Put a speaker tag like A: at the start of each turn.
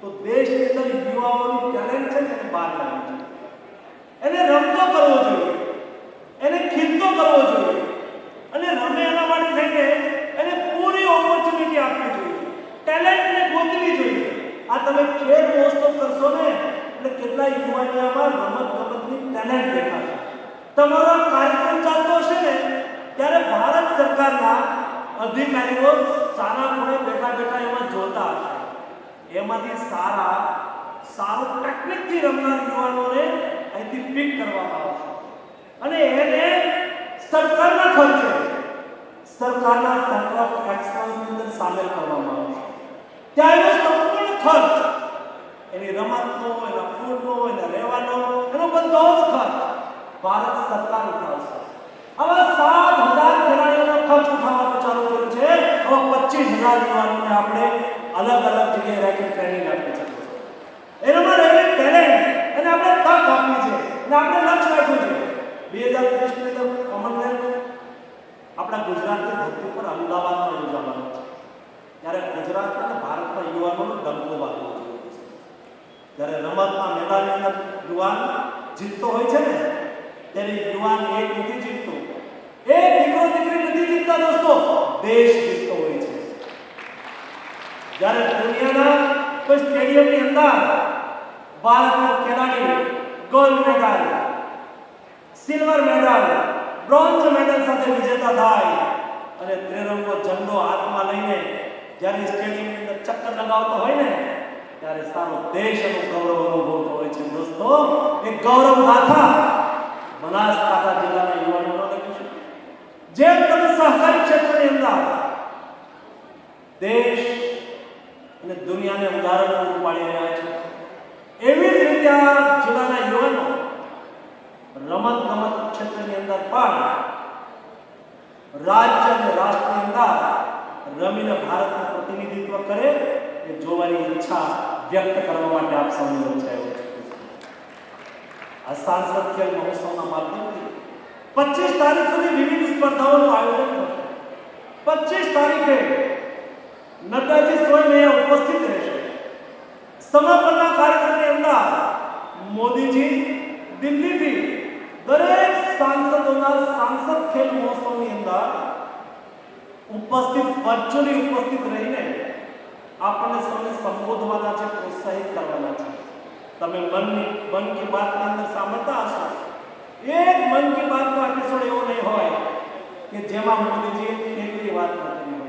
A: તો દેશની અંદર યુવાઓનું ટેલેન્ટ છે એને બહાર લાવવું જોઈએ. એને રમતો કરવો જોઈએ. એને ખીલતો કરવો જોઈએ. અને રમે એના માટે થઈને એને પૂરી ઓપોર્ચ્યુનિટી આપવી જોઈએ. ટેલેન્ટને ગોતવી જોઈએ. આ તમે ખેલ મહોત્સવ કરશો ને, એટલે કેટલા યુવાનિયામાં રમત ગમતની ટેલેન્ટ દેખાશે. તમારો કાર્યક્રમ ચાલતો હશે ને, ત્યારે ભારત સરકારના અધિકારીઓ સારા ખૂણે બેઠા બેઠા હશે એમાંથી સારા, સારું ટેકનિકથી રમનાર યુવાનોને અહીંથી પિક કરવામાં આવશે અને એને સરકારના ખર્ચે, સરકારના સેન્ટર ઓફ એક્સલન્સની અંદર સામેલ કરવામાં આવશે ત્યાં એનો સંપૂર્ણ ખર્ચ, એની રમતનો, એના ફૂડનો એના રહેવાનો, એનો બધો જ ખર્ચ ભારત સરકાર ઉઠાવશે આવા ખેલાડીઓનો ખર્ચ ઉઠાવવાનું ચાલુ કર્યું છે. હવે પચીસ હજાર યુવાનોને આપણે અલગ અલગ જગ્યાએ રાખી ટ્રેનિંગ આપી છીએ. એનામાં રહેલી ટેલેન્ટ એને આપણે તક આપવી છે અને આપણે લક્ષ્ય રાખ્યું છે. બે હજાર ત્રીસની અંદર કોમનવેલ્થ આપણા ગુજરાતની ધરતી પર અમદાવાદમાં યોજાવાનું છે. ત્યારે ગુજરાત અને ભારતના યુવાનોનો ડંકો વાગવો જોઈએ. જ્યારે રમતના મેદાનની અંદર યુવાન જીતતો હોય છે ને, ત્યારે યુવાન એક નથી જીતતો. એક દીકરો દીકરી દેશ જીતતો હોય છે. જ્યારે દુનિયાના કોઈ સ્ટેડિયમની અંદર ભારતનો ખેલાડી gold medal, silver medal, bronze medal સાથે વિજેતા થાય અને ત્રિરંગો ઝંડો હાથમાં લઈને જ્યારે સ્ટેડિયમની અંદર ચક્કર લગાવતો હોય ને, ત્યારે સારો દેશ એનો ગૌરવ અનુભવતો હોય છે. દોસ્તો, એ ગૌરવ ગાથા બનાસકાંઠા જિલ્લાના યુવાનોનો લખ્યું છે જેમ તમે સહકારી ક્ષેત્રની અંદર દેશ અને દુનિયાને ઉદાહરણ પૂરું પાડી રહ્યા છે. એવી જ રીતે આ જિલ્લાના યુવાનો રમત ગમત ક્ષેત્રની અંદર પણ રાજ્ય અને રાષ્ટ્રની અંદર રમીને ભારતનું પ્રતિનિધિત્વ કરે એ જોવાની ઈચ્છા વ્યક્ત કરવા માટે આપ સૌની રચાયો છે. આ સાંસદ ખેલ મહોત્સવના માધ્યમથી પચીસ તારીખ સુધી વિવિધ સ્પર્ધાઓનું આયોજન થશે. પચીસ તારીખે નડ્ડાજી સ્વયં અહીંયા ઉપસ્થિત રહેશે સમાપનના કાર્યક્રમની અંદર મોદીજી દિલ્હીથી દરેક સાંસદોના સાંસદ ખેલ મહોત્સવની અંદર ઉપસ્થિત વર્ચ્યુઅલી ઉપસ્થિત રહીને આપણને સૌને સંબોધવાના છે, પ્રોત્સાહિત કરવાના છે. તમે મનની, મન કી બાતની અંદર સાંભળતા હશો. એક મન કી બાતનો એપિસોડ એવો નહીં હોય કે જેમાં મોદીજીએ એકલી વાત નથી